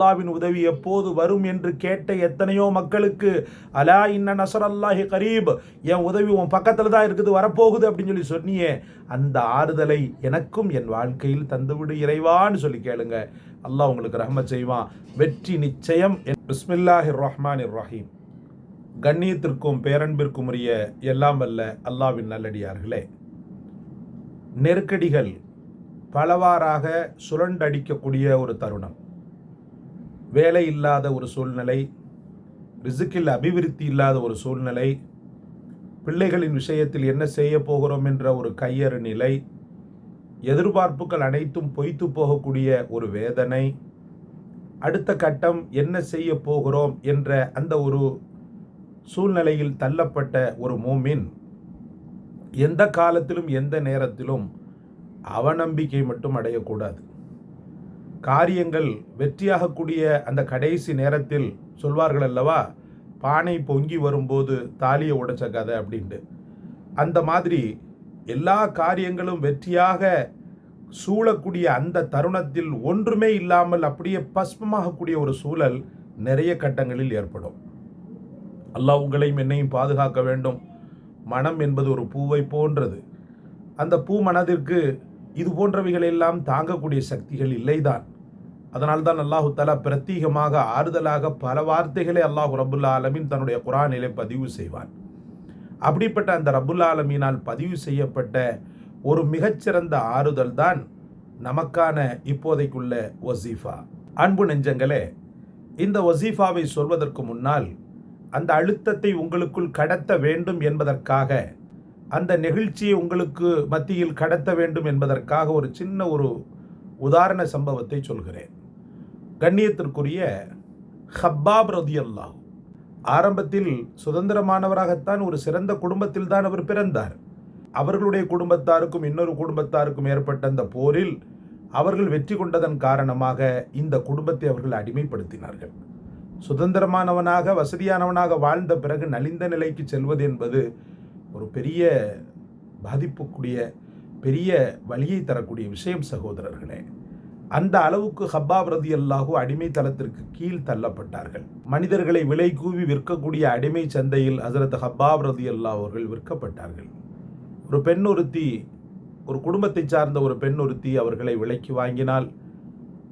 அல்லாவின் உதவி எப்போது வரும் என்று கேட்ட எத்தனையோ மக்களுக்கு அலா இன்ன நசர் அல்லாஹி கரீப் என் உதவி உன் பக்கத்தில் தான் இருக்குது வரப்போகுது அப்படின்னு சொல்லி சொன்னியே அந்த ஆறுதலை எனக்கும் என் வாழ்க்கையில் தந்துவிடு இறைவான்னு சொல்லி கேளுங்க. அல்லாஹ் உங்களுக்கு ரஹ்ம செய்வான். வெற்றி நிச்சயம். பிஸ்மில்லாஹிர் ரஹ்மான் ரஹீம். கண்ணியத்திற்கும் பேரன்பிற்கும் உரிய எல்லாம் அல்ல அல்லாவின் நல்லடியார்களே. நெருக்கடிகள் பலவாறாக சுரண்டடிக்கக்கூடிய ஒரு தருணம். வேலை இல்லாத ஒரு சூழ்நிலை ரிசுக்கில் அபிவிருத்தி இல்லாத ஒரு சூழ்நிலை பிள்ளைகளின் விஷயத்தில் என்ன செய்ய போகிறோம் என்ற ஒரு கையறு நிலை எதிர்பார்ப்புகள் அனைத்தும் பொய்த்து போகக்கூடிய ஒரு வேதனை அடுத்த கட்டம் என்ன செய்ய போகிறோம் என்ற அந்த ஒரு சூழ்நிலையில் தள்ளப்பட்ட ஒரு மூமின் எந்த காலத்திலும் எந்த நேரத்திலும் அவநம்பிக்கை மட்டும் அடையக்கூடாது. காரியங்கள் வெற்றியாகக்கூடிய அந்த கடைசி நேரத்தில் சொல்வார்கள் அல்லவா? பானை பொங்கி வரும்போது தாலியை உடைச்ச கதை அப்படின்ட்டு. அந்த மாதிரி எல்லா காரியங்களும் வெற்றியாக சூழக்கூடிய அந்த தருணத்தில் ஒன்றுமே இல்லாமல் அப்படியே பஸ்மமாகக்கூடிய ஒரு சூழல் நிறைய கட்டங்களில் ஏற்படும். அல்லாஹ் உங்களையும் என்னையும் பாதுகாக்க வேண்டும். மனம் என்பது ஒரு பூவை போன்றது. அந்த பூ மனதிற்கு இது போன்றவைகளெல்லாம் தாங்கக்கூடிய சக்திகள் இல்லைதான். அதனால்தான் அல்லாஹு தலா பிரத்யேகமாக ஆறுதலாக பல வார்த்தைகளை அல்லாஹு ரபுல்லா ஆலமின் தன்னுடைய குரானிலே பதிவு செய்வான். அப்படிப்பட்ட அந்த ரபுல்லா ஆலமீனால் பதிவு செய்யப்பட்ட ஒரு மிகச்சிறந்த ஆறுதல் தான் நமக்கான இப்போதைக்குள்ள வசீஃபா. அன்பு நெஞ்சங்களே இந்த வசீஃபாவை சொல்வதற்கு முன்னால் அந்த அழுத்தத்தை உங்களுக்குள் கடத்த வேண்டும் என்பதற்காக அந்த நெகிழ்ச்சியை உங்களுக்கு மத்தியில் கடத்த வேண்டும் என்பதற்காக ஒரு சின்ன ஒரு உதாரண சம்பவத்தை சொல்கிறேன். கண்ணியத்திற்குரிய ஹப்பாப் ரதி அல்லாஹ் ஆரம்பத்தில் சுதந்திரமானவராகத்தான் ஒரு சிறந்த குடும்பத்தில் தான் அவர் பிறந்தார். அவர்களுடைய குடும்பத்தாருக்கும் இன்னொரு குடும்பத்தாருக்கும் ஏற்பட்ட அந்த போரில் அவர்கள் வெற்றி கொண்டதன் காரணமாக இந்த குடும்பத்தை அவர்கள் அடிமைப்படுத்தினார்கள். சுதந்திரமானவனாக வசதியானவனாக வாழ்ந்த பிறகு நலிந்த நிலைக்கு செல்வது என்பது ஒரு பெரிய பாதிப்புக்கூடிய பெரிய வழியை தரக்கூடிய விஷயம் சகோதரர்களே. அந்த அளவுக்கு ஹப்பாப் ரதி அல்லாஹூ அடிமை தளத்திற்கு கீழ் தள்ளப்பட்டார்கள். மனிதர்களை விலை கூவி விற்கக்கூடிய அடிமை சந்தையில் ஹசரத் ஹப்பாப் ரதி அல்லா அவர்கள் விற்கப்பட்டார்கள். ஒரு பெண் ஒருத்தி ஒரு குடும்பத்தை சார்ந்த ஒரு பெண் ஒருத்தி அவர்களை விலைக்கு வாங்கினால்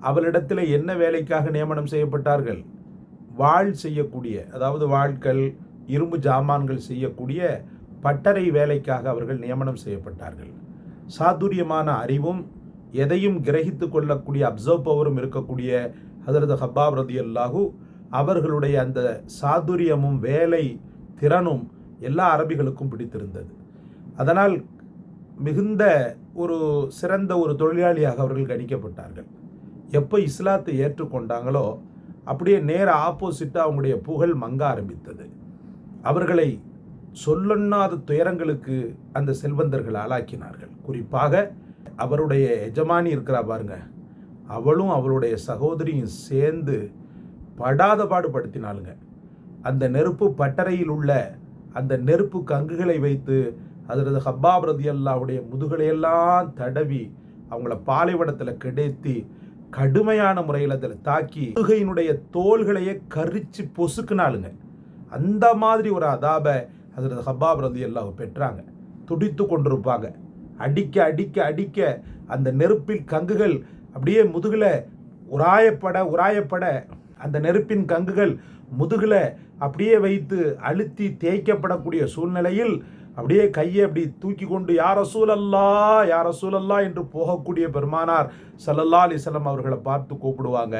அவளிடத்தில் என்ன வேலைக்காக நியமனம் செய்யப்பட்டார்கள்? வாழ் செய்யக்கூடிய அதாவது வாழ்கள் இரும்பு ஜாமான்கள் செய்யக்கூடிய பட்டறை வேலைக்காக அவர்கள் நியமனம் செய்யப்பட்டார்கள். சாதுரியமான அறிவும் எதையும் கிரகித்து கொள்ளக்கூடிய அப்சர்வ் பவரும் இருக்கக்கூடிய ஹதரத் ஹப்பாப் ரதி அல்லாஹூ அவர்களுடைய அந்த சாதுரியமும் வேலை திறனும் எல்லா அரபிகளுக்கும் பிடித்திருந்தது. அதனால் மிகுந்த ஒரு சிறந்த ஒரு தொழிலாளியாக அவர்கள் கணிக்கப்பட்டார்கள். எப்போ இஸ்லாத்தை ஏற்றுக்கொண்டாங்களோ அப்படியே நேர ஆப்போசிட்டாக அவங்களுடைய புகழ் மங்க ஆரம்பித்தது. அவர்களை சொல்லொண்ணாத துயரங்களுக்கு அந்த செல்வந்தர்கள் ஆளாக்கினார்கள். குறிப்பாக அவருடைய எஜமானி இருக்கிறா பாருங்க. அவளும் அவளுடைய சகோதரியும் சேர்ந்து படாத பாடுபடுத்தினாளுங்க. அந்த நெருப்பு பட்டறையில் உள்ள அந்த நெருப்பு கங்குகளை வைத்து அதில் ஹப்பாப் ரதி அல்லாவுடைய முதுகலையெல்லாம் தடவி அவங்கள பாலைவனத்தில் கிடைத்தி கடுமையான முறையில் அதில் தாக்கி முதுகையினுடைய தோள்களையே கரிச்சு பொசுக்குனாளுங்க. அந்த மாதிரி ஒரு அதாபை அதில் ஹப்பாப் ரதி அல்லாஹ் பெற்றாங்க. துடித்து கொண்டிருப்பாங்க. அடிக்க அடிக்க அடிக்க அந்த நெருப்பில் கங்குகள் அப்படியே முதுகில் உராயப்பட உராயப்பட அந்த நெருப்பின் கங்குகள் முதுகில் அப்படியே வைத்து அழுத்தி தேய்க்கப்படக்கூடிய சூழ்நிலையில் அப்படியே கையை அப்படி தூக்கி கொண்டு யார சூழல்லா யார சூழல்லா என்று போகக்கூடிய பெருமானார் சல்லல்லா அலிசல்லம் அவர்களை பார்த்து கூப்பிடுவாங்க.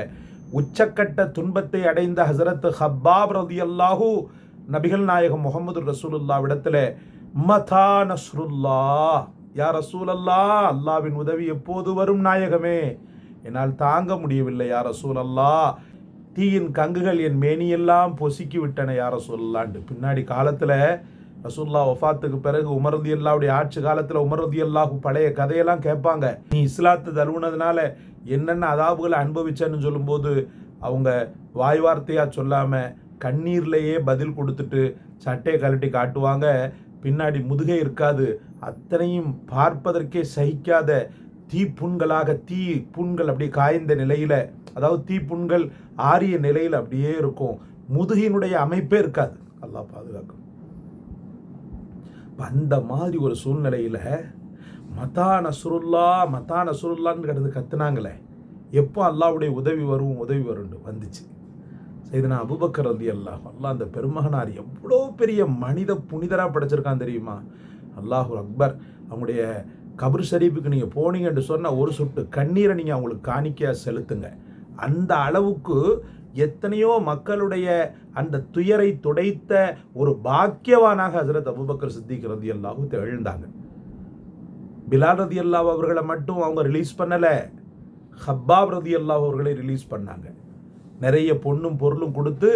உச்சக்கட்ட துன்பத்தை அடைந்த ஹசரத் ஹப்பாப் ரதி அல்லாஹூ நபிகள் நாயகம் முகமது ரசூலுல்லா இடத்துல மதா நஸ்ருல்லா யா ரசூலல்லா அல்லாவின் உதவி எப்போது வரும் நாயகமே? என்னால் தாங்க முடியவில்லை யா ரசூலல்லா தீயின் கங்குகள் என் மேனியெல்லாம் பொசுக்கி விட்டன யார சொல்லலான்ட்டு பின்னாடி காலத்தில் ரசூல்லா ஒஃபாத்துக்கு பிறகு உமரதி அல்லாவுடைய ஆட்சி காலத்தில் உமரதி அல்லாஹு பழைய கதையெல்லாம் கேட்பாங்க. நீ இஸ்லாத்தை தருவுனதுனால என்னென்ன அதாபுகளை அனுபவிச்சேன்னு சொல்லும்போது அவங்க வாய் வார்த்தையாக சொல்லாமல் கண்ணீர்லேயே பதில் கொடுத்துட்டு சட்டையை கழட்டி காட்டுவாங்க. பின்னாடி முதுகை இருக்காது. அத்தனையும் பார்ப்பதற்கே சகிக்காத தீ புண்களாக தீ புண்கள் அப்படியே காய்ந்த நிலையில் அதாவது தீ புண்கள் ஆரிய நிலையில் அப்படியே இருக்கும். முதுகினுடைய அமைப்பே இருக்காது. அல்லா பாதுகாக்கும். அந்த மாதிரி ஒரு சூழ்நிலையில் மதா நசுருல்லா மதா நசுருல்லான்னு கிடந்து கத்துனாங்களே எப்போ அல்லாவுடைய உதவி வரும் உதவி வரும்னு வந்துச்சு. செய்தனா அபுபக்கர் அலி அல்லாஹ் அல்லாஹ் அந்த பெருமகனார் எவ்வளோ பெரிய மனித புனிதராக படைச்சிருக்கான் தெரியுமா? அல்லாஹு அக்பர் அவங்களுடைய கபர் ஷரீஃபுக்கு நீங்கள் போனீங்கன்னு சொன்னால் ஒரு சொட்டு கண்ணீரை நீங்கள் அவங்களுக்கு காணிக்கையாக செலுத்துங்க. அந்த அளவுக்கு எத்தனையோ மக்களுடைய அந்த துயரை துடைத்த ஒரு பாக்கியவானாக ஹசரத் அபுபக்கர் சித்திக் ரதி அல்லாஹு எழுந்தாங்க. பிலால் ரதி அல்லாஹ் அவர்களை மட்டும் அவங்க ரிலீஸ் பண்ணலை. ஹப்பாப் ரதி அல்லாஹ் அவர்களை ரிலீஸ் பண்ணாங்க. நிறைய பொண்ணும் பொருளும் கொடுத்து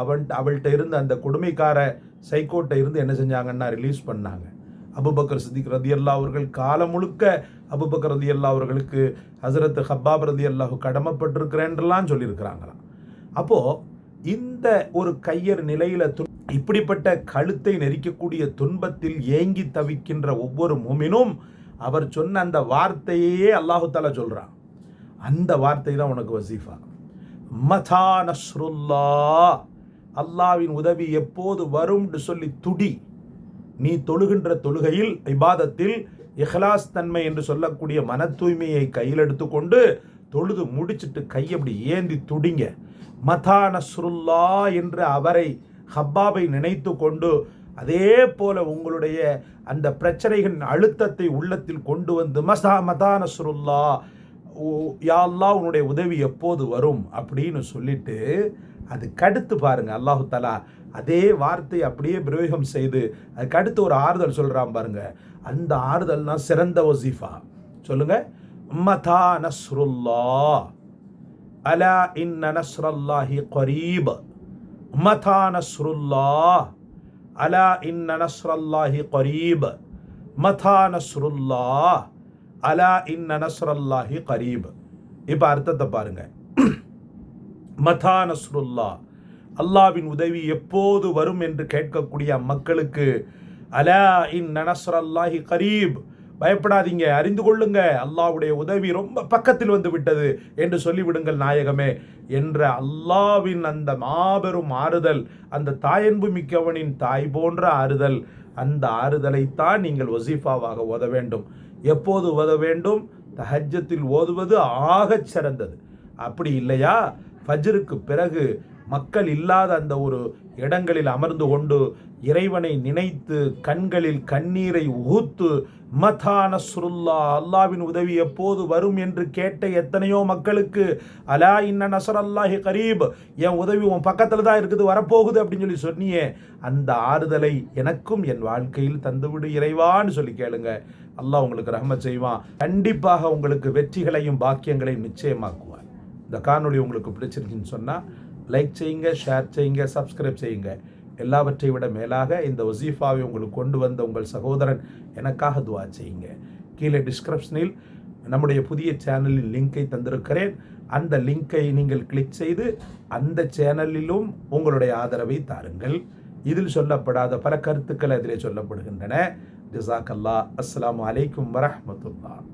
அவன் அவள்கிட்ட இருந்து அந்த கொடுமைக்கார சைக்கோட்டை இருந்து என்ன செஞ்சாங்கன்னா ரிலீஸ் பண்ணாங்க. அபுபக்கர் சித்திக் ரதி அல்லா அவர்கள் காலம் முழுக்க அபுபக்கர் ரதி அல்லா அவர்களுக்கு ஹசரத் ஹப்பாப் ரதி அல்லாஹு கடமைப்பட்டிருக்கிறேன்றலாம் சொல்லியிருக்கிறாங்களாம். அப்போது இந்த ஒரு கையர் நிலையில் து இப்படிப்பட்ட கழுத்தை நெரிக்கக்கூடிய துன்பத்தில் ஏங்கி தவிக்கின்ற ஒவ்வொரு முமினும் அவர் சொன்ன அந்த வார்த்தையே அல்லாஹு தாலா சொல்கிறான் அந்த வார்த்தை தான் உனக்கு வசீஃபா. மதா நஸ்ருல்லா. அல்லாவின் உதவி எப்போது வரும் சொல்லி துடி. நீ தொழுகின்ற தொழுகையில் இபாதத்தில் இஹ்லாஸ் தன்மை என்று சொல்லக்கூடிய மன தூய்மையை கையில் எடுத்துக்கொண்டு தொழுது முடிச்சிட்டு கை அப்படி ஏந்தி துடிங்க. மதா நஸ்ருல்லா என்று அவரை ஹப்பாபை நினைத்து கொண்டு அதே போல உங்களுடைய அந்த பிரச்சனைகளின் அழுத்தத்தை உள்ளத்தில் கொண்டு வந்து மசா மதா நஸ்ருல்லா யாழ்லா உன்னுடைய உதவி எப்போது வரும் அப்படின்னு சொல்லிட்டு அதுக்கடுத்து பாருங்க. அல்லாஹு தலா அதே வார்த்தை அப்படியே பிரயோகம் செய்து அதுக்கு அடுத்து ஒரு ஆறுதல் சொல்கிறான் பாருங்க. அந்த ஆறுதல்னா சிறந்த வசீஃபா. சொல்லுங்க. மதா நஸ்ருல்லா அலா இன்ன நஸ்ரல்லாஹி கரீப். மதா நஸ்ருல்லா அலா இன்ன நஸ்ரல்லாஹி கரீப். மதா நஸ்ருல்லா அலா இன் நஸ்ரல்லாஹி கரீப். இப்போ அர்த்தத்தை பாருங்க. மதா நஸ்ருல்லா. அல்லாவின் உதவி எப்போது வரும் என்று கேட்கக்கூடிய மக்களுக்கு அலா இன் நனஸ்ரல்லாஹி கரீப். பயப்படாதீங்க அறிந்து கொள்ளுங்க. அல்லாவுடைய உதவி ரொம்ப பக்கத்தில் வந்து விட்டது என்று சொல்லிவிடுங்கள் நாயகமே என்ற அல்லாவின் அந்த மாபெரும் ஆறுதல் அந்த தாயன்பு மிக்கவனின் தாய் போன்ற ஆறுதல் அந்த ஆறுதலைத்தான் நீங்கள் வசீஃபாவாக ஓத வேண்டும். எப்போது ஓத வேண்டும்? தஹஜத்தில் ஓதுவது ஆகச் சிறந்தது. அப்படி இல்லையா? ஃபஜ்ருக்கு பிறகு மக்கள் இல்லாத அந்த ஒரு இடங்களில் அமர்ந்து கொண்டு இறைவனை நினைத்து கண்களில் கண்ணீரை ஊத்து மதான சுருல்லா அல்லாவின் உதவி எப்போது வரும்? என்று கேட்ட எத்தனையோ மக்களுக்கு அலா இன்ன நசர் அல்லாஹி கரீப் என் உதவி உன் பக்கத்தில் தான் இருக்குது வரப்போகுது அப்படின்னு சொல்லி சொன்னியே. அந்த ஆறுதலை எனக்கும் என் வாழ்க்கையில் தந்துவிடு இறைவான்னு சொல்லி கேளுங்க. அல்லாஹ் உங்களுக்கு ரஹமத் செய்வான். கண்டிப்பாக உங்களுக்கு வெற்றிகளையும் பாக்கியங்களையும் நிச்சயமாக்குவார் இந்த காணொலி உங்களுக்கு பிடிச்சிருக்குன்னு சொன்னால் லைக் செய்யுங்க ஷேர் செய்யுங்க சப்ஸ்கிரைப் செய்யுங்க. எல்லாவற்றை விட மேலாக இந்த ஒசீஃபாவை உங்களுக்கு கொண்டு வந்த உங்கள் சகோதரன் எனக்காக துவா செய்யுங்க. கீழே டிஸ்கிரிப்ஷனில் நம்முடைய புதிய சேனலின் லிங்கை தந்திருக்கிறேன். அந்த லிங்கை நீங்கள் கிளிக் செய்து அந்த சேனலிலும் உங்களுடைய ஆதரவை தாருங்கள். இதில் சொல்லப்படாத பல கருத்துக்கள் அதிலே சொல்லப்படுகின்றன. جزاك الله. السلام عليكم ورحمة الله.